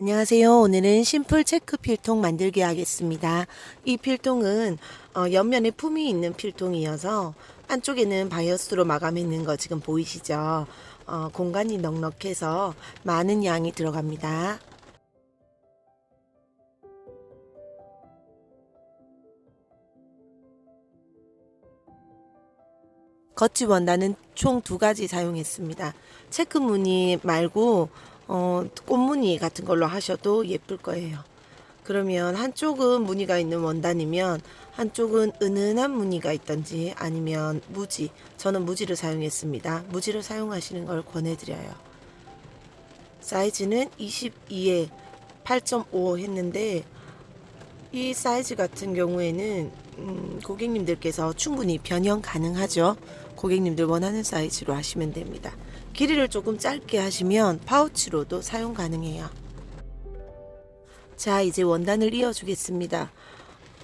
안녕하세요. 오늘은 심플 체크 필통 만들기 하겠습니다. 이 필통은 어, 옆면에 품이 있는 필통이어서 안쪽에는 바이어스로 마감했는 거 지금 보이시죠? 어, 공간이 넉넉해서 많은 양이 들어갑니다. 겉지 원단은 총 두 가지 사용했습니다. 체크 무늬 말고 어, 꽃무늬 같은 걸로 하셔도 예쁠 거예요. 그러면 한쪽은 무늬가 있는 원단이면 한쪽은 은은한 무늬가 있던지 아니면 무지 저는 무지를 사용했습니다. 무지를 사용하시는 걸 권해드려요. 사이즈는 22에 8.5 했는데 이 사이즈 같은 경우에는 음, 고객님들께서 충분히 변형 가능하죠. 고객님들 원하는 사이즈로 하시면 됩니다. 길이를 조금 짧게 하시면 파우치로도 사용 가능해요. 자, 이제 원단을 이어주겠습니다.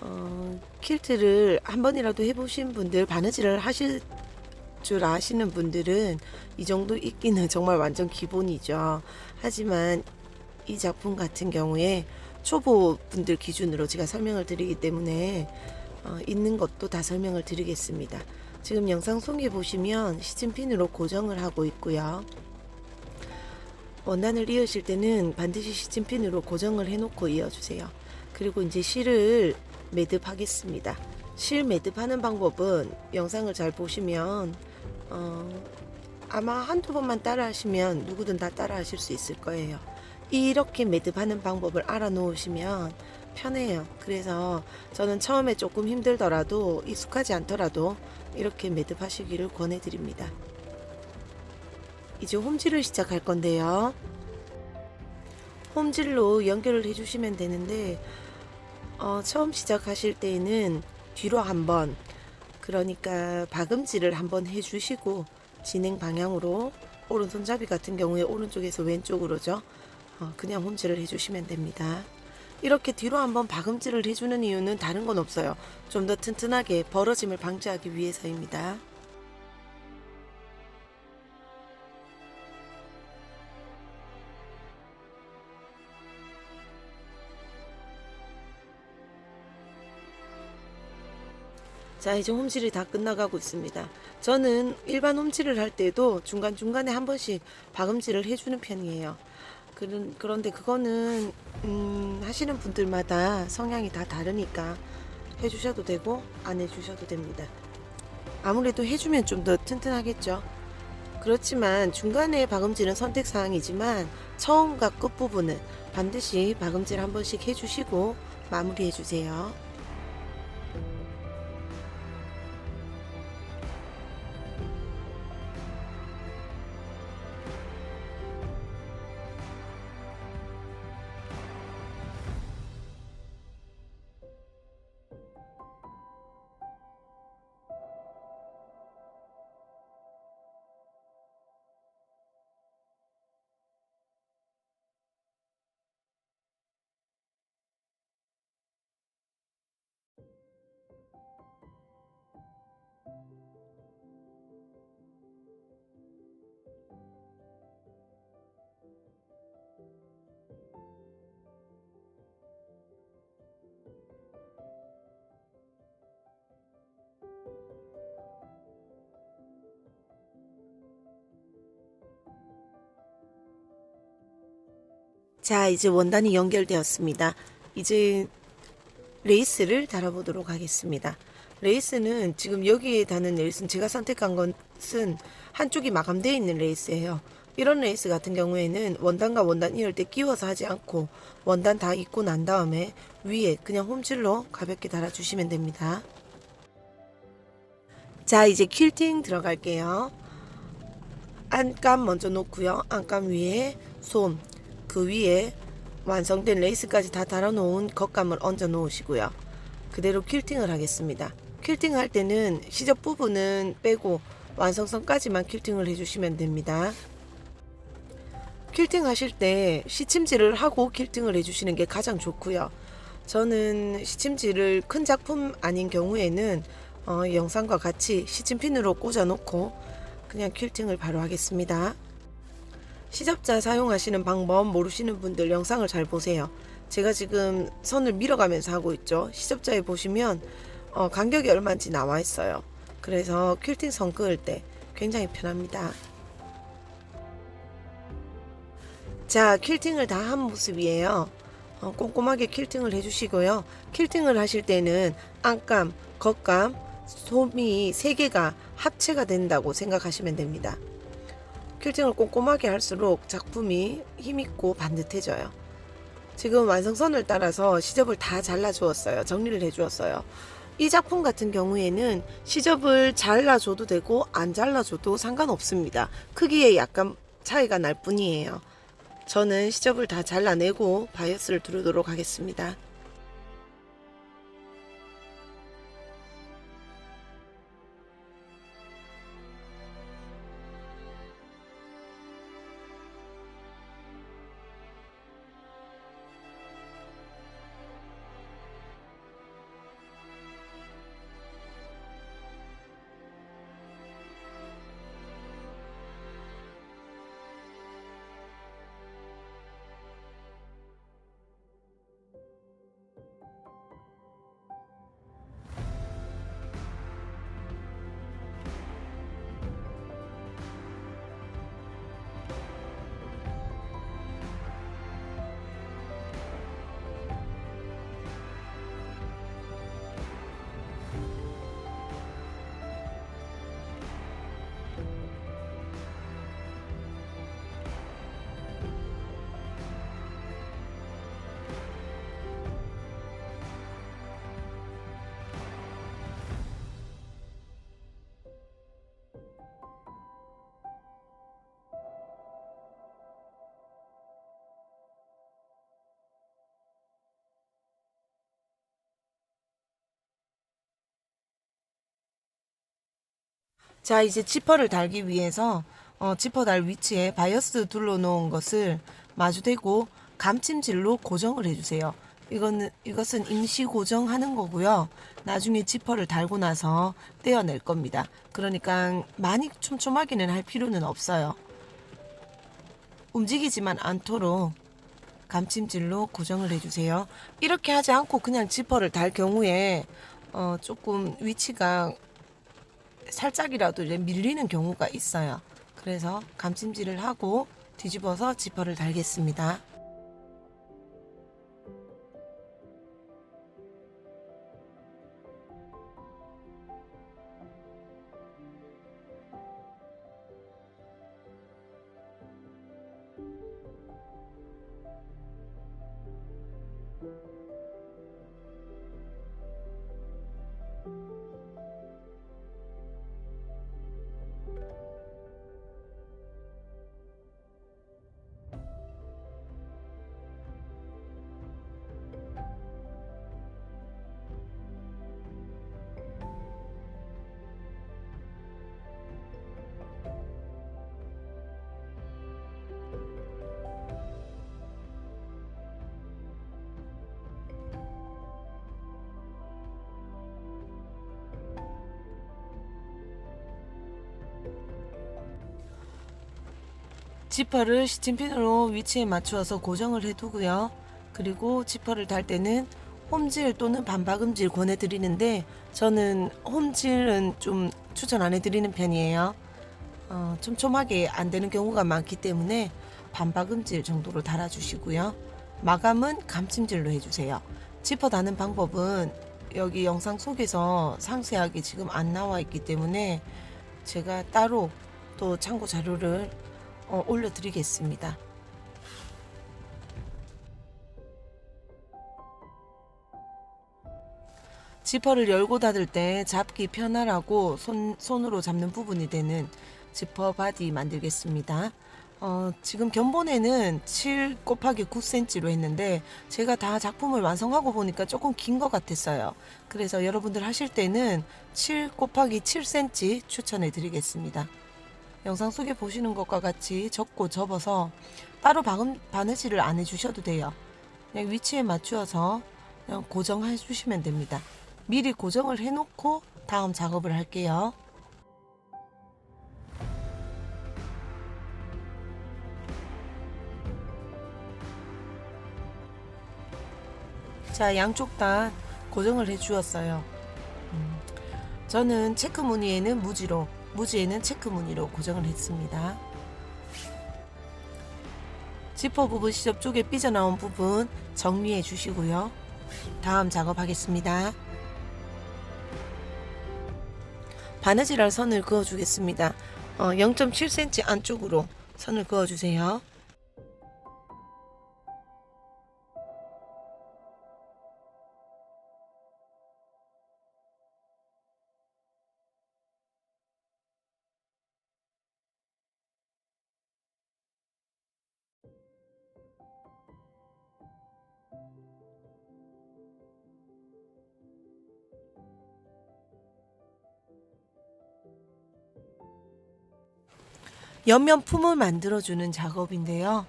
어, 킬트를 한 번이라도 해보신 분들, 바느질을 하실 줄 아시는 분들은 이 정도 있기는 정말 완전 기본이죠. 하지만 이 작품 같은 경우에 초보 분들 기준으로 제가 설명을 드리기 때문에 어, 있는 것도 다 설명을 드리겠습니다. 지금 영상 속에 보시면 시침핀으로 고정을 하고 있고요. 원단을 이으실 때는 반드시 시침핀으로 고정을 해놓고 이어주세요. 그리고 이제 실을 매듭하겠습니다. 실 매듭하는 방법은 영상을 잘 보시면 어, 아마 한두 번만 따라 하시면 누구든 다 따라 하실 수 있을 거예요. 이렇게 매듭하는 방법을 알아 놓으시면 편해요. 그래서 저는 처음에 조금 힘들더라도 익숙하지 않더라도 이렇게 매듭하시기를 권해드립니다. 이제 홈질을 시작할 건데요. 홈질로 연결을 해주시면 되는데 어, 처음 시작하실 때에는 뒤로 한번 그러니까 박음질을 한번 해주시고 진행 방향으로 오른손잡이 같은 경우에 오른쪽에서 왼쪽으로죠. 어, 그냥 홈질을 해주시면 됩니다. 이렇게 뒤로 한번 박음질을 해주는 이유는 다른 건 없어요. 좀 더 튼튼하게 벌어짐을 방지하기 위해서입니다. 자, 이제 홈질이 다 끝나가고 있습니다. 저는 일반 홈질을 할 때도 중간중간에 한 번씩 박음질을 해주는 편이에요. 그런, 그런데 그거는, 음, 하시는 분들마다 성향이 다 다르니까 해주셔도 되고, 안 해주셔도 됩니다. 아무래도 해주면 좀 더 튼튼하겠죠. 그렇지만 중간에 박음질은 선택사항이지만 처음과 끝부분은 반드시 박음질 한 번씩 해주시고 마무리해주세요. 자, 이제 원단이 연결되었습니다. 이제 레이스를 달아보도록 하겠습니다. 레이스는 지금 여기에 다는 레이스는 제가 선택한 것은 한쪽이 마감되어 있는 레이스예요. 이런 레이스 같은 경우에는 원단과 원단 이을 때 끼워서 하지 않고 원단 다 입고 난 다음에 위에 그냥 홈질로 가볍게 달아주시면 됩니다. 자, 이제 퀼팅 들어갈게요. 안감 먼저 놓고요. 안감 위에 솜, 그 위에 완성된 레이스까지 다 달아놓은 겉감을 얹어 놓으시고요. 그대로 퀼팅을 하겠습니다. 퀼팅 할 때는 시접 부분은 빼고 완성선까지만 퀼팅을 해주시면 됩니다. 퀼팅 하실 때 시침질을 하고 퀼팅을 해주시는 게 가장 좋고요. 저는 시침질을 큰 작품 아닌 경우에는 어, 영상과 같이 시침핀으로 꽂아 놓고 그냥 퀼팅을 바로 하겠습니다. 시접자 사용하시는 방법 모르시는 분들 영상을 잘 보세요. 제가 지금 선을 밀어가면서 하고 있죠. 시접자에 보시면 어, 간격이 얼마인지 나와 있어요. 그래서 퀼팅 선 그을 때 굉장히 편합니다. 자, 퀼팅을 다 한 모습이에요. 어, 꼼꼼하게 퀼팅을 해주시고요. 퀼팅을 하실 때는 안감, 겉감, 솜이 세 개가 합체가 된다고 생각하시면 됩니다. 퀼팅을 꼼꼼하게 할수록 작품이 힘있고 반듯해져요. 지금 완성선을 따라서 시접을 다 잘라 주었어요. 정리를 해 주었어요. 이 작품 같은 경우에는 시접을 잘라줘도 되고 안 잘라줘도 상관없습니다. 크기에 약간 차이가 날 뿐이에요. 저는 시접을 다 잘라내고 바이어스를 두르도록 하겠습니다. 자, 이제 지퍼를 달기 위해서 어, 지퍼 달 위치에 바이어스 둘러놓은 것을 마주대고 감침질로 고정을 해주세요. 이거는 이것은 임시 고정하는 거고요. 나중에 지퍼를 달고 나서 떼어낼 겁니다. 그러니까 많이 촘촘하게는 할 필요는 없어요. 움직이지만 않도록 감침질로 고정을 해주세요. 이렇게 하지 않고 그냥 지퍼를 달 경우에 어, 조금 위치가 살짝이라도 밀리는 경우가 있어요. 그래서 감찜질을 하고 뒤집어서 지퍼를 달겠습니다. 지퍼를 시침핀으로 위치에 맞추어서 고정을 해두고요. 그리고 지퍼를 달 때는 홈질 또는 반박음질 권해드리는데 저는 홈질은 좀 추천 안 해드리는 편이에요. 어, 촘촘하게 안 되는 경우가 많기 때문에 반박음질 정도로 달아주시고요. 마감은 감침질로 해주세요. 지퍼 다는 방법은 여기 영상 속에서 상세하게 지금 안 나와 있기 때문에 제가 따로 또 참고 자료를 어, 올려드리겠습니다. 지퍼를 열고 닫을 때 잡기 편하라고 손, 손으로 잡는 부분이 되는 지퍼 바디 만들겠습니다. 어, 지금 견본에는 7 곱하기 9cm로 했는데 제가 다 작품을 완성하고 보니까 조금 긴 것 같았어요. 그래서 여러분들 하실 때는 7 곱하기 7cm 추천해 드리겠습니다. 영상 속에 보시는 것과 같이 접고 접어서 따로 바금, 바느질을 안 해주셔도 돼요. 그냥 위치에 맞추어서 그냥 고정해 주시면 됩니다. 미리 고정을 해놓고 다음 작업을 할게요. 자 양쪽 다 고정을 해 주었어요. 음, 저는 체크 무늬에는 무지로 무지에는 체크 무늬로 고정을 했습니다. 지퍼 부분 시접 쪽에 삐져나온 부분 정리해 주시고요. 다음 작업하겠습니다. 바느질할 선을 그어 주겠습니다. 어, 0.7cm 안쪽으로 선을 그어 주세요. 옆면 품을 만들어주는 작업인데요.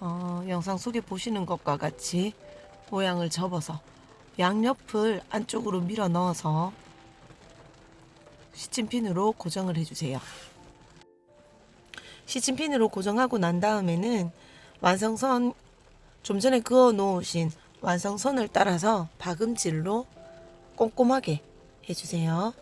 어, 영상 속에 보시는 것과 같이 모양을 접어서 양옆을 안쪽으로 밀어 넣어서 시침핀으로 고정을 해주세요. 시침핀으로 고정하고 난 다음에는 완성선 좀 전에 그어 놓으신 완성선을 따라서 박음질로 꼼꼼하게 해주세요.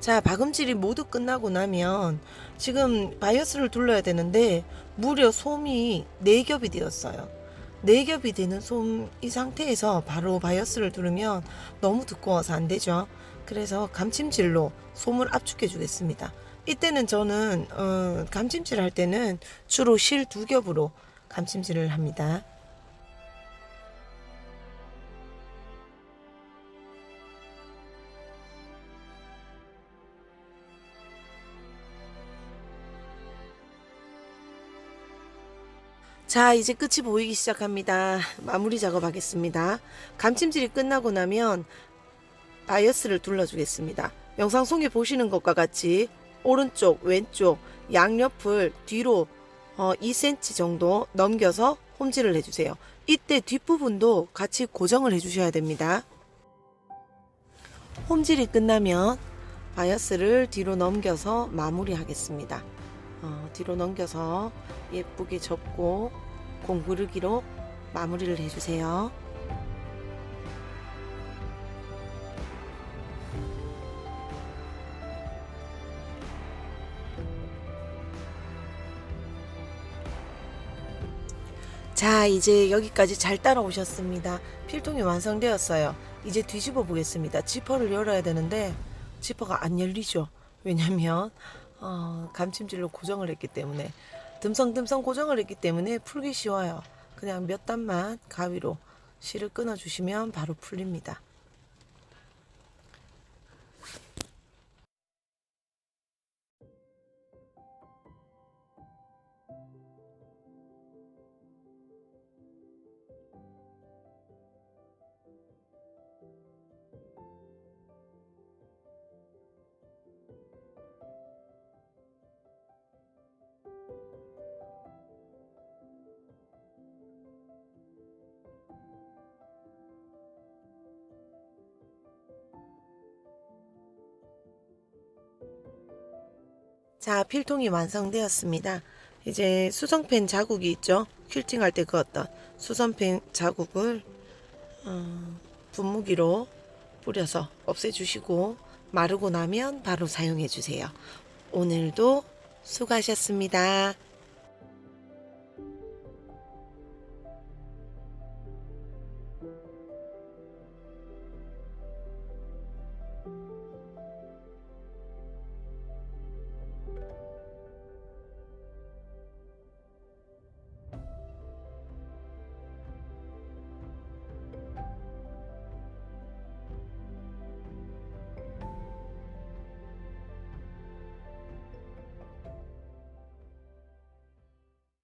자, 박음질이 모두 끝나고 나면 지금 바이어스를 둘러야 되는데 무려 솜이 4겹이 되었어요. 4겹이 되는 솜 이 상태에서 바로 바이어스를 두르면 너무 두꺼워서 안 되죠. 그래서 감침질로 솜을 압축해 주겠습니다. 이때는 저는 어, 감침질 할 때는 주로 실 두 겹으로 감침질을 합니다. 자, 이제 끝이 보이기 시작합니다. 마무리 작업하겠습니다. 감침질이 끝나고 나면 바이어스를 둘러주겠습니다. 영상 속에 보시는 것과 같이 오른쪽, 왼쪽, 양옆을 뒤로 어, 2cm 정도 넘겨서 홈질을 해주세요. 이때 뒷부분도 같이 고정을 해주셔야 됩니다. 홈질이 끝나면 바이어스를 뒤로 넘겨서 마무리하겠습니다. 어, 뒤로 넘겨서 예쁘게 접고 공구르기로 마무리를 해주세요. 자, 이제 여기까지 잘 따라오셨습니다. 필통이 완성되었어요. 이제 뒤집어 보겠습니다. 지퍼를 열어야 되는데 지퍼가 안 열리죠. 왜냐면 어, 감침질로 고정을 했기 때문에 듬성듬성 고정을 했기 때문에 풀기 쉬워요. 그냥 몇 단만 가위로 실을 끊어 주시면 바로 풀립니다. 자, 필통이 완성되었습니다. 이제 수성펜 자국이 있죠. 퀼팅 할 때 그었던 수성펜 자국을 어, 분무기로 뿌려서 없애주시고 마르고 나면 바로 사용해 주세요. 오늘도 수고하셨습니다.